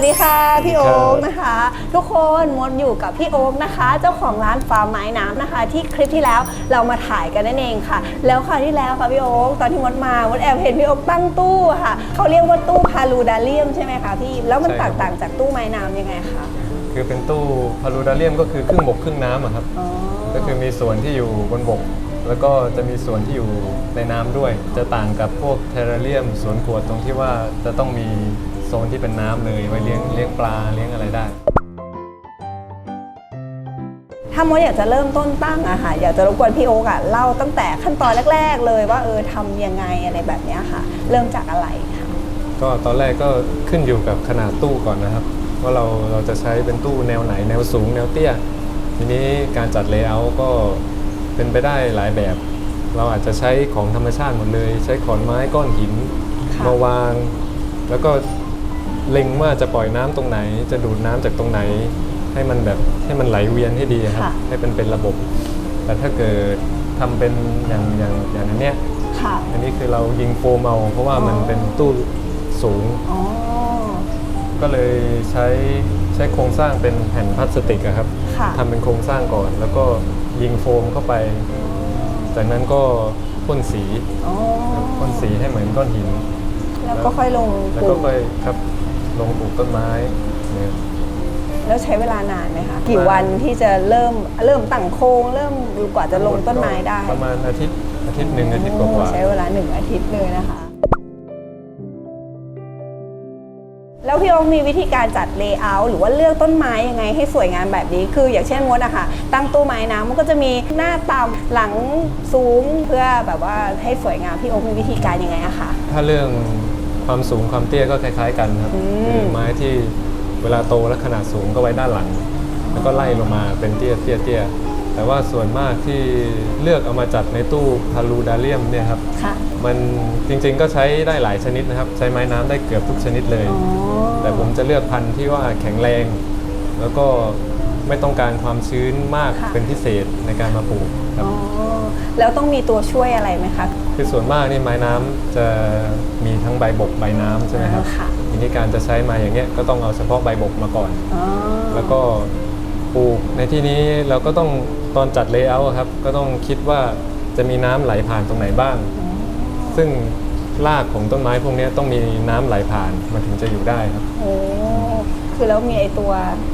วัสดีค่ะ พี่สวัโอ๊สดีครับกนะคะ ทุกคนมดอยู่กับพี่โอ๊กนะคะ เจ้าของร้านฟาร์มไม้น้ำนะคะ ที่คลิปที่แล้วเรามาถ่ายกันนั่นเองค่ะ แล้วคราวที่แล้วค่ะพี่โอ๊กตอนที่มดมามดแอบเห็นพี่โอ๊กตั้งตู้ค่ะเขาเรียกว่าตู้พาลูดาเลียมใช่ไหมคะพี่แล้วมันใช่ครัแตบกต่างจากตู้ไม้น้ำยังไงคะคือเป็นตู้พารูดาเลียมก็คือครึ่งบกครึ่งน้ำอะครับอ๋อก็คือมีส่วนที่อยู่บนบกแล้วก็จะมีส่วนที่อยู่ในน้ำด้วย จะต่างกับพวกเทเรเรียมสวนขวดตรงที่ว่าจะต้องมี โซนที่เป็นน้ำเลยไว้เลี้ยงเลี้ยงปลาเลี้ยงอะไรได้ ถ้ามดอยากจะเริ่มต้นตั้งอะค่ะอยากจะรบกวนพี่โอ๊กอะเล่าตั้งแต่ขั้นตอนแรก ๆ เลยว่าเออทำยังไงอะไรแบบเนี้ยค่ะ เริ่มจากอะไรค่ะ ก็ตอนแรกก็ขึ้นอยู่กับขนาดตู้ก่อนนะครับ ว่าเราเราจะใช้เป็นตู้แนวไหนแนวสูงแนวเตี้ย ทีนี้การจัดเลเยอร์ก็เป็นไปได้หลายแบบ เราอาจจะใช้ของธรรมชาติหมดเลย ใช้ขอนไม้ก้อนหินค่ะ มาวาง แล้วก็ เล็งว่าจะปล่อยน้ำตรงไหน จะดูดน้ำจากตรงไหน ให้มันแบบให้มันไหลเวียนให้ดีครับค่ะให้เป็นเป็นระบบ แต่ถ้าเกิดทำเป็นอย่างอย่างอย่างอันเนี้ยค่ะอันนี้คือเรายิงโฟมเอาเพราะว่ามันอ๋อเป็นตู้สูงอ๋อก็เลยใช้ใช้โครงสร้างเป็นแผ่นพลาสติกอะครับค่ะทำเป็นโครงสร้างก่อน แล้วก็ยิงโฟมเข้าไป จากนั้นก็พ่นสีอ๋อพ่นสีให้เหมือนก้อนหิน แล้วก็ค่อยลงแล้วปก็ลูกค่อยครับ ลงปลูกต้นไม้เนี่ยแล้วใช้เวลานานไหมคะกี่วันที่จะเริ่มเริ่มตั้งโครงเริ่มกว่าจะลงต้นไม้ได้ ประมาณอาทิตย์อาทิตย์หนึ่งอาทิตย์กว่าโอ้ใช้เวลาหนึ่งอาทิตย์เลยนะคะ แล้วพี่โอ๊คมีวิธีการจัดเลเยอร์หรือว่าเลือกต้นไม้ยังไงให้สวยงามแบบนี้ คืออย่างเช่นมดอะค่ะ ตั้งตู้ไม้น้ำมันก็จะมีหน้าต่ำหลังสูงเพื่อแบบว่าให้สวยงามพี่โอ๊คมีวิธีการยังไงอะคะถ้าเรื่อง ความสูงความเตี้ยก็คล้ายๆ กันครับอืมคือไม้ที่เวลาโตและขนาดสูงก็ไว้ด้านหลัง แล้วก็ไล่ลงมาเป็นเตี้ยเตี้ยเตี้ยแต่ว่าส่วนมากที่เลือกเอามาจัดในตู้พารูดาเลียมเนี่ยครับค่ะมันจริงๆก็ใช้ได้หลายชนิดนะครับ ใช้ไม้น้ำได้เกือบทุกชนิดเลยอ๋อแต่ผมจะเลือกพันธุ์ที่ว่าแข็งแรง แล้วก็ไม่ต้องการความชื้นมากค่ะเป็นพิเศษในการมาปลูกครับอ๋อ แล้วต้องมีตัวช่วยอะไรไหมคะ คือส่วนมากนี่ไม้น้ำจะมีทั้งใบบกใบน้ำใช่ไหมครับอ่าค่ะทีนี้การจะใช้มาอย่างเงี้ยก็ต้องเอาเฉพาะใบบกมาก่อน อ๋อแล้วก็ปลูกในที่นี้เราก็ต้องตอนจัดเลเยอร์ครับก็ต้องคิดว่าจะมีน้ำไหลผ่านตรงไหนบ้าง ซึ่งรากของต้นไม้พวกเนี้ยต้องมีน้ำไหลผ่านมันถึงจะอยู่ได้ครับโอ้คือแล้วมีไอตัว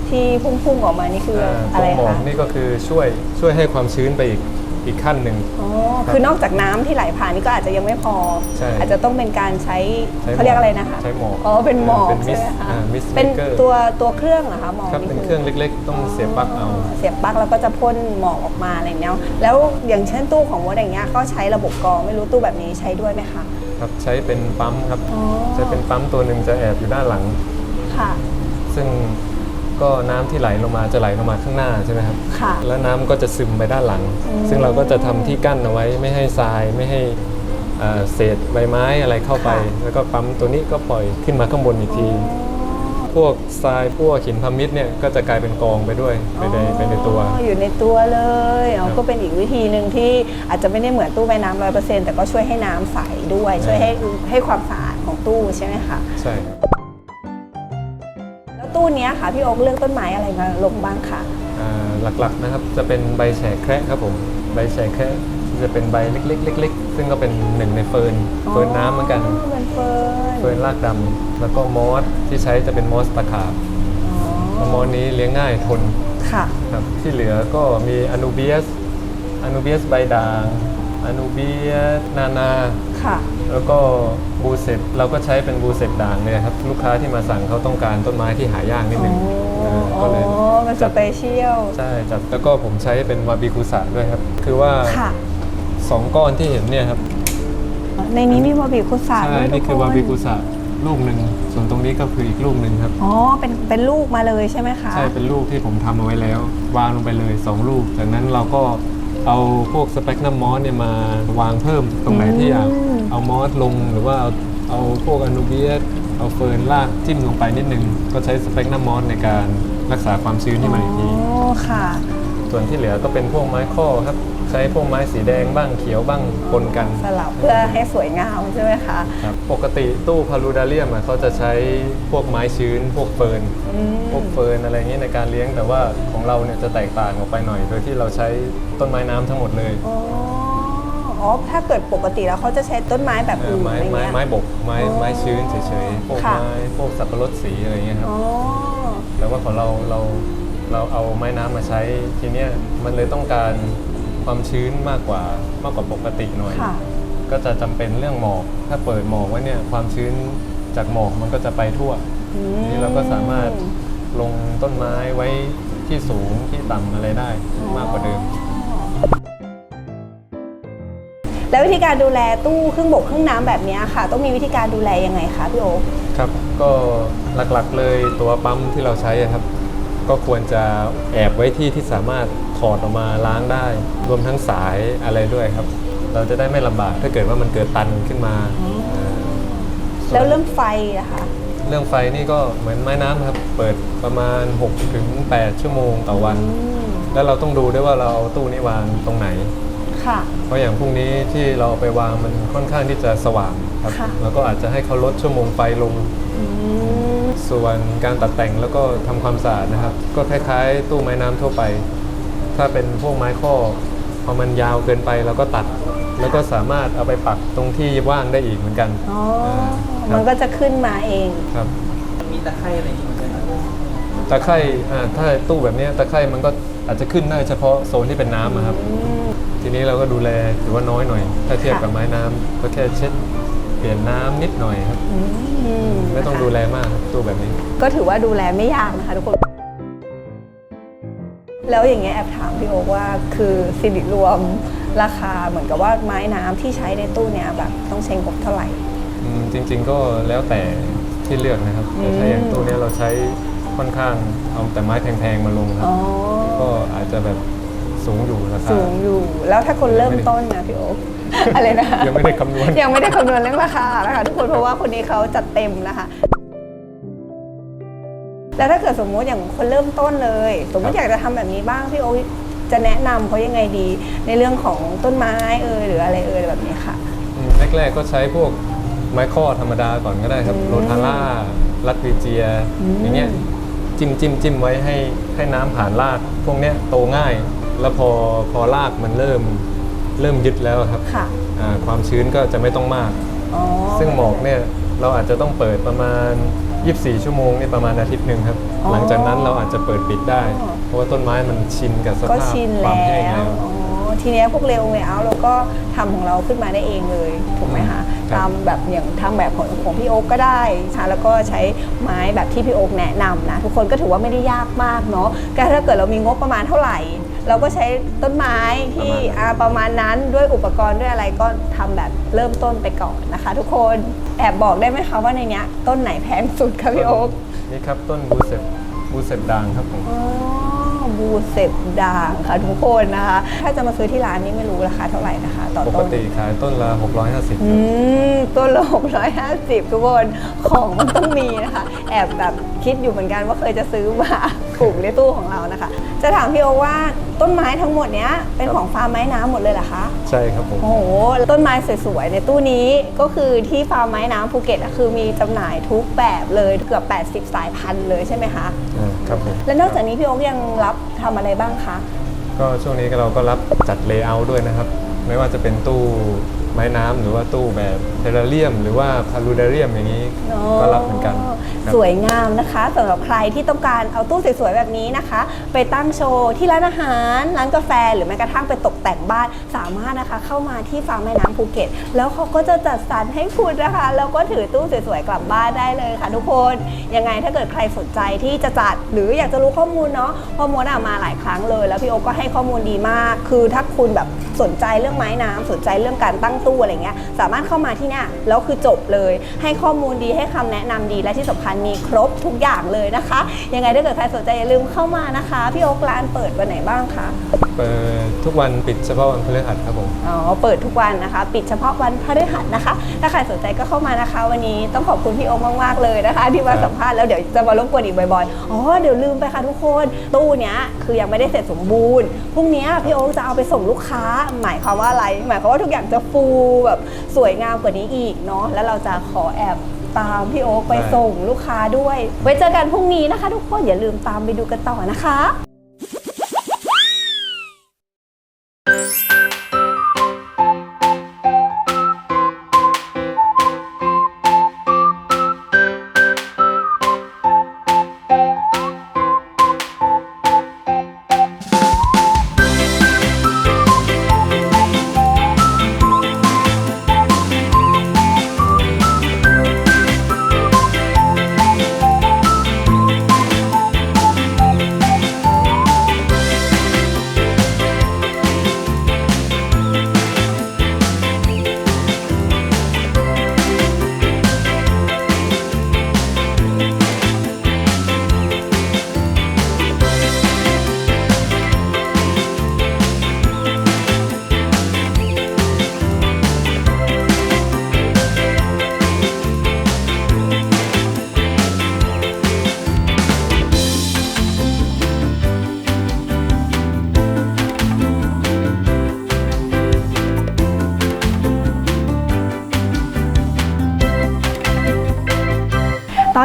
ที่พุ่งๆออกมานี่คืออ่าอะไรตัวหมอกคะนี่ก็คือช่วยช่วยให้ความชื้นไปอีก อีกขั้นหนึ่ง อ๋อ คือนอกจากน้ำที่ไหลผ่านนี่ก็อาจจะยังไม่พอ ใช่อาจจะต้องเป็นการใช้ใช้เขาเรียกอะไรนะคะใช้หมอกอ๋อ เป็นหมอกเป็นใช่ไหมคะ mist อ่า mist เป็น maker ตัวตัวเครื่องเหรอคะหมอกครับนี่เป็นเครื่องเล็กๆ ต้องเสียบปลั๊กเอา เสียบปลั๊กแล้วก็จะพ่นหมอกออกมาอะไรอย่างเงี้ยแล้วอย่างเช่นตู้ของมดอย่างเงี้ยก็ใช้ระบบกรองไม่รู้ตู้แบบนี้ใช้ด้วยไหมคะ ครับใช้เป็นปั๊มครับ อ๋อ ใช้เป็นปั๊มตัวหนึ่งจะแอบอยู่ด้านหลัง ค่ะ ซึ่ง ก็น้ำที่ไหลลงมาจะไหลลงมาข้างหน้าใช่ไหมครับ ค่ะ แล้วน้ำก็จะซึมไปด้านหลัง อืม ซึ่งเราก็จะทำที่กั้นเอาไว้ไม่ให้ทรายไม่ให้เอ่อเศษใบไม้อะไรเข้าไป แล้วก็ปั๊มตัวนี้ก็ปล่อยขึ้นมาข้างบนอีกที พวกทรายพวกหินพามิดเนี่ยก็จะกลายเป็นกองไปด้วยไปในไปในตัว อ๋ออยู่ในตัวเลยอ๋อครับก็เป็นอีกวิธีหนึ่งที่อาจจะไม่ได้เหมือนตู้ใบน้ำร้อยเปอร์เซ็นต์แต่ก็ช่วยให้น้ำใสด้วย ช่วยให้ให้ความสะอาดของตู้ใช่ไหมคะ ใช่ครับ แล้วตู้เนี้ยค่ะพี่โอ๊คเลือกต้นไม้อะไรมาลงบ้างคะอ่าหลักๆนะครับจะเป็นใบแฉกแคระครับผมใบแฉกแคระที่จะเป็นใบเล็กๆเล็กๆซึ่งก็เป็นหนึ่งในเฟิร์นเฟิร์นน้ำเหมือนกันเป็นเฟิร์นเฟิร์นรากดำแล้วก็มอสที่ใช้จะเป็นมอสตะขาบอ๋อแล้วมอสนี้เลี้ยงง่ายทนค่ะครับที่เหลือก็มีอนูเบียสอนูเบียสใบด่างอนูเบียสนานา ค่ะ แล้วก็บูเซตเราก็ใช้เป็นบูเซตด่างเลยครับ ลูกค้าที่มาสั่งเขาต้องการต้นไม้ที่หายากนิดนึงอ๋อเออก็เลยอ๋อมันสจัดเปเชียล ใช่จัดแล้วก็ผมใช้เป็นวาบิคุสะด้วยครับ คือว่าค่ะ สองก้อนที่เห็นเนี่ยครับในนี้มีวาบิคุสะใช่ด้วยทุนี่กคือคนวาบิคุสะลูกหนึ่งส่วนตรงนี้ก็คืออีกลูกหนึ่งครับ อ๋อ เป็นเป็นลูกมาเลยใช่ไหมคะ ใช่เป็นลูกที่ผมทำเอาไว้แล้ว วางลงไปเลย2ลูกจากนั้นเราก็ เอาพวกสเปกนัมมอสเนี่ยมาวางเพิ่มตรงไหนที่อยากอืมเอามอสลงหรือว่าเอาเอาพวกอนูเบียสเอาเฟิร์นลากจิ้มลงไปนิดนึง ก็ใช้สเปกนัมมอสในการรักษาความชื้นที่มันอีกทีอ๋อค่ะ ส่วนที่เหลือก็เป็นพวกไม้ข้อครับ ใช้พวกไม้สีแดงบ้างเขียวบ้างปนกัน สลับเพื่อให้สวยงามใช่ไหมคะครับปกติตู้พารูดาเลียมอะเขาจะใช้พวกไม้ชื้น พวกเฟิร์นอืมพวกเฟิร์นอะไรอย่างนี้ในการเลี้ยงแต่ว่าของเราเนี่ยจะแตกต่างออกไปหน่อย โดยที่เราใช้ต้นไม้น้ำทั้งหมดเลยอ๋ออ๋อถ้าเกิดปกติแล้วเขาจะใช้ต้นไม้แบบเอออื่นไม้อะไรไม้เงี้ย ไม้บกไม้อ๋อไม้ชื้นเฉยๆพวกค่ะ ไม้พวกสับปะรดสีอะไรอย่างเงี้ยครับ อ๋อ แต่ว่าของเราเรา เราเอาไม้น้ำมาใช้ทีเนี้ยมันเลยต้องการความชื้นมากกว่ามากกว่าปกติหน่อย ค่ะ ก็จะจำเป็นเรื่องหมอก ถ้าเปิดหมอกไว้เนี่ยความชื้นจากหมอกมันก็จะไปทั่ว อืมทีนี้เราก็สามารถลงต้นไม้ไว้ที่สูงที่ต่ำอะไรได้มากกว่าเดิม แล้ววิธีการดูแลตู้เครื่องบกเครื่องน้ำแบบเนี้ยค่ะ ต้องมีวิธีการดูแลยังไงคะพี่โอ๊คครับก็หลักๆเลยตัวปั๊มที่เราใช้อะครับ ก็ควรจะแอบไว้ที่ที่สามารถถอดออกมาล้างได้ รวมทั้งสายอะไรด้วยครับ เราจะได้ไม่ลำบากถ้าเกิดว่ามันเกิดตันขึ้นมาเออแล้วเรื่องไฟอะคะเรื่องไฟนี่ก็เหมือนไม้น้ำครับเปิดประมาณ6ถึง8ชั่วโมงต่อวัน อืมแล้วเราต้องดูด้วยว่าเราเอาตู้นี้วางตรงไหน ค่ะ เพราะอย่างพรุ่งนี้ที่เราเอาไปวางมันค่อนข้างที่จะสว่างครับค่ะ แล้วก็อาจจะให้เขาลดชั่วโมงไฟลง อืม ส่วนการตัดแต่งแล้วก็ทำความสะอาดนะครับ ก็คล้ายๆ ตู้ไม้น้ำทั่วไป ถ้าเป็นพวกไม้ข้อพอมันยาวเกินไปเราก็ตัด แล้วก็สามารถเอาไปปักตรงที่ว่างได้อีกเหมือนกันอ๋อามันก็จะขึ้นมาเองครับมีตะไคร่อะไรอย่างงี้เหมือนกันนะตะไคร่อ่าถ้าตู้แบบเนี้ยตะไคร่มันก็อาจจะขึ้นได้เฉพาะโซนที่เป็นน้ำอะครับอืมทีนี้เราก็ดูแลถือว่าน้อยหน่อย ถ้าเทียบค่ะกับไม้น้ำก็แค่เช็ด เปลี่ยนน้ำนิดหน่อยครับอืมไม่ต้องนะคะดูแลมากครับตู้แบบนี้ ก็ถือว่าดูแลไม่ยากนะคะทุกคน แล้วอย่างเงี้ยแอบถามพี่โอ๊คว่าคือสิริรวมราคาเหมือนกับว่าไม้น้ำที่ใช้ในตู้เนี้ยแบบต้องใช้งบเท่าไหร่อืมจริง ๆ ก็แล้วแต่ที่เลือกนะครับอืมแต่ถ้าอย่างตู้เนี้ยเราใช้ค่อนข้างเอาแต่ไม้แพงๆมาลงครับ อ๋อก็อาจจะแบบสูงอยู่ราคา สูงอยู่ แล้วถ้าคนเริ่มต้นนะพี่โอ๊ค อะไรนะยังไม่ได้คำนวณยังไม่ได้คำนวณเรื่องราคานะคะทุกคนเพราะว่าคนนี้เขาจัดเต็มนะคะแล้วถ้าเกิดสมมุติอย่างคนเริ่มต้นเลย สมมติอยากจะทำแบบนี้บ้างพี่โอ๊คจะแนะนำเขายังไงดี ในเรื่องของต้นไม้เอ่ยหรืออะไรเอ่ยแบบนี้ค่ะอืมแรกๆก็ใช้พวกไม้ข้อธรรมดาก่อนก็ได้ครับอืมโรทาร่าลัดวีเจียอืมอย่างเงี้ยจิ้มจิ้มจิ้มไว้ให้ให้น้ำผ่านราก พวกเนี้ยโตง่าย แล้วพอพอรากมันเริ่ม เริ่มยึดแล้วครับค่ะอ่าความชื้นก็จะไม่ต้องมาก อ๋อซึ่งหมอกเนี่ยเราอาจจะต้องเปิดประมาณ 24 ชั่วโมงนี่ประมาณอาทิตย์หนึ่งครับอ๋อหลังจากนั้นเราอาจจะเปิดปิดได้ เพราะว่าต้นไม้มันชินกับสก็ภาพชินควาแล้มแห้งวแล้ว อ๋อทีเนี้ยพวกเร็วเงาเราก็ทำของเราขึ้นมาได้เองเลยถูกไหมคะครับ ตามแบบอย่างทำแบบของของพี่โอ๊กก็ได้ค่ะแล้วก็ใช้ไม้แบบที่พี่โอ๊กแนะนำนะทุกคนก็ถือว่าไม่ได้ยากมากเนาะก็ถ้าเกิดเรามีงบประมาณเท่าไหร่ เราก็ใช้ต้นไม้ที่อ่าประมาณนั้นด้วยอุปกรณ์ด้วยอะไรก็ทำแบบเริ่มต้นไปก่อนนะคะ ทุกคนแอบบอกได้ไหมคะว่าในเนี้ยต้นไหนแพงสุดคะพี่โอ๊กนี่ครับต้นบูเซตบูเซตด่างครับผม อ๋อบูเซบด่างค่ะทุกคนนะคะ ถ้าจะมาซื้อที่ร้านนี้ไม่รู้ราคาเท่าไหร่นะคะ ต่อปกต้นติขายต้นละ650อืมต้นละ650 ทุกคนของมันต้องมีนะคะ แอบแบบ คิดอยู่เหมือนกันว่าเคยจะซื้อมาปลูกในตู้ของเรานะคะ จะถามพี่โอว่าต้นไม้ทั้งหมดเนี้ยเป็นของฟาร์มไม้น้ำหมดเลยเหรอคะใช่ครับผมโอ้โหต้นไม้สวยๆในตู้นี้ก็คือที่ฟาร์มไม้น้ำภูเก็ตอะคือมีจำหน่ายทุกแบบเลยเกือบ 80 สายพันธุ์เลยใช่ไหมคะอ่าครับผมและนอกจากนี้พี่โอ๊คยังรับทำอะไรบ้างคะ ก็ช่วงนี้เราก็รับจัดเลเยอร์ด้วยนะครับ ไม่ว่าจะเป็นตู้ ไม้น้ำหรือว่าตู้แบบเทเรเรียม หรือว่าพารูเดเรียมอย่างนี้ก็รับเหมือนกันครับ สวยงามนะคะสำหรับใครที่ต้องการเอาตู้สวยๆแบบนี้นะคะ ไปตั้งโชว์ที่ร้านอาหาร ร้านกาแฟ หรือแม้กระทั่งไปตกแต่งบ้าน สามารถนะคะเข้ามาที่ฟาร์มแม่น้ำภูเก็ต แล้วเขาก็จะจัดสรรให้คุณนะคะ แล้วก็ถือตู้สวยๆกลับบ้านได้เลยค่ะทุกคนยังไงถ้าเกิดใครสนใจที่จะจัดหรืออยากจะรู้ข้อมูลเนาะพอมดอะมาหลายครั้งเลย แล้วพี่โอคก็ให้ข้อมูลดีมาก คือถ้าคุณแบบสนใจเรื่องไม้น้ำสนใจเรื่องการตั้งตู้อะไรเงี้ยสามารถเข้ามาที่เนี่ยแล้วคือจบเลย ให้ข้อมูลดีให้คำแนะนำดีและที่สำคัญมีครบทุกอย่างเลยนะคะ ยังไงถ้าเกิดใครสนใจอย่าลืมเข้ามานะคะ พี่โอ๊กร้านเปิดวันไหนบ้างคะ เปิดทุกวันปิดเฉพาะวันพฤหัสครับผม อ๋อเปิดทุกวันนะคะ ปิดเฉพาะวันพฤหัสนะคะ ถ้าใครสนใจก็เข้ามานะคะ วันนี้ต้องขอบคุณพี่โอ๊คมากๆเลยนะคะ ที่มาสัมภาษณ์แล้วเดี๋ยวจะมารบกวนอีกบ่อยๆอ๋อเดี๋ยวลืมไปค่ะทุกคนตู้เนี้ยคือยังไม่ได้เสร็จสมบูรณ์พรุ่งนี้พี่โอ๊คจะเอาไปส่งลูกค้า หมายความว่าอะไร หมายความว่าทุกอย่างจะฟูแบบสวยงามกว่านี้อีกเนาะแล้วเราจะขอแอบตามพี่โอ๊คไปส่งลูกค้าด้วย ไว้เจอกันพรุ่งนี้นะคะ ทุกคนอย่าลืมตามไปดูกันต่อนะคะ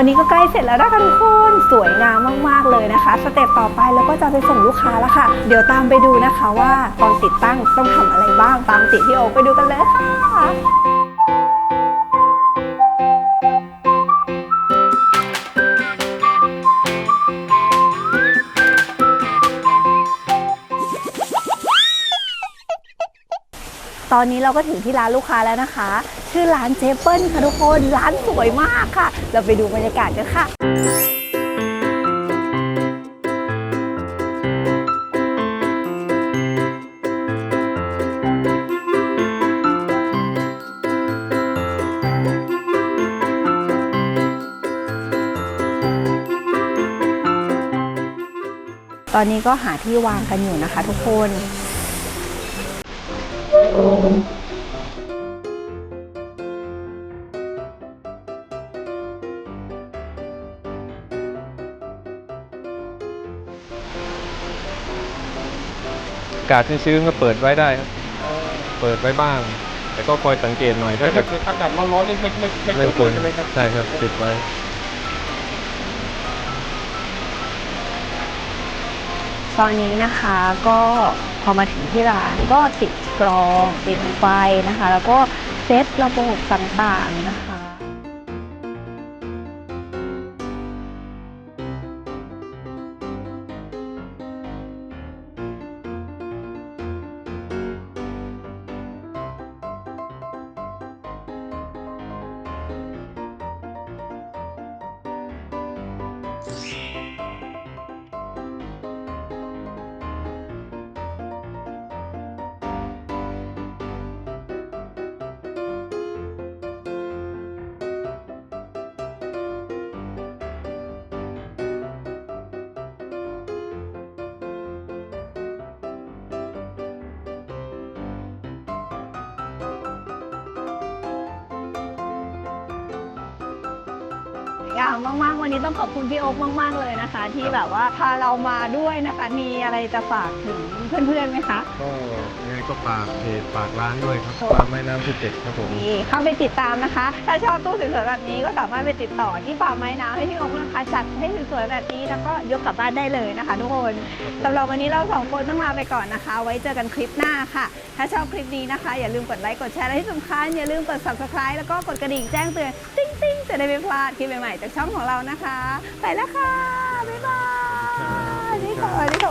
อนนี้ก็ใกล้เสร็จแล้วนะคะทุกคนสวยงามมาก ๆ เลยนะคะ สเต็ปต่อไปแล้วก็จะไปส่งลูกค้าแล้วค่ะ เดี๋ยวตามไปดูนะคะว่าตอนติดตั้งต้องทำอะไรบ้างตามติดพี่โอ๊คไปดูกันเลยค่ะตอนนี้เราก็ถึงที่ร้านลูกค้าแล้วนะคะ ชื่อร้านเจเปิลค่ะทุกคน ร้านสวยมากค่ะ เราไปดูบรรยากาศกันค่ะตอนนี้ก็หาที่วางกันอยู่นะคะทุกคนากาศชื้นๆก็เปิดไว้ได้ครับ เปิดไว้บ้าง แต่ก็คอยสังเกตหน่อยถ้าเกิดอากาศร้อนๆนี่ไม่ไม่ไม่เริ่มเกิฝดนใช่ไหมครับใช่ครับปิดไว้ ตอนนี้นะคะก็พอมาถึงที่ร้านก็ติดกรองติดไฟนะคะ แล้วก็เซตระบบต่างๆนะคะ งามมากๆ วันนี้ต้องขอบคุณพี่โอ๊คมากๆเลยนะคะ ที่แบบว่าพาเรามาด้วยนะคะ มีอะไรจะฝากถึงเพื่อนๆไหมคะ ก็ยังไงก็ฝากเพจฝากร้านด้วยครับครับฟาร์มไม้น้ำภูเก็ตครับผมนี่เข้าไปติดตามนะคะ ถ้าชอบตู้สวยๆแบบนี้ก็สามารถไปติดต่อที่ป่าไม้น้ำให้พี่โอ๊คนะคะจัดให้สวยๆแบบนี้แล้วก็ยกกลับบ้านได้เลยนะคะ ทุกคนสำหรับวันนี้เราสองคนต้องลาไปก่อนนะคะ ไว้เจอกันคลิปหน้าค่ะ ถ้าชอบคลิปนี้นะคะ อย่าลืมกดไลค์กดแชร์และที่สำคัญอย่าลืมกด subscribe แล้วก็กดกระดิ่งแจ้งเตือนติ๊งติ๊งๆจะได้ไม่พลาดคลิปใหม่ๆจากช่องของเรานะคะ ไปแล้วค่ะ บ๊ายบายนี่ค่ะนี่ขอบคุณ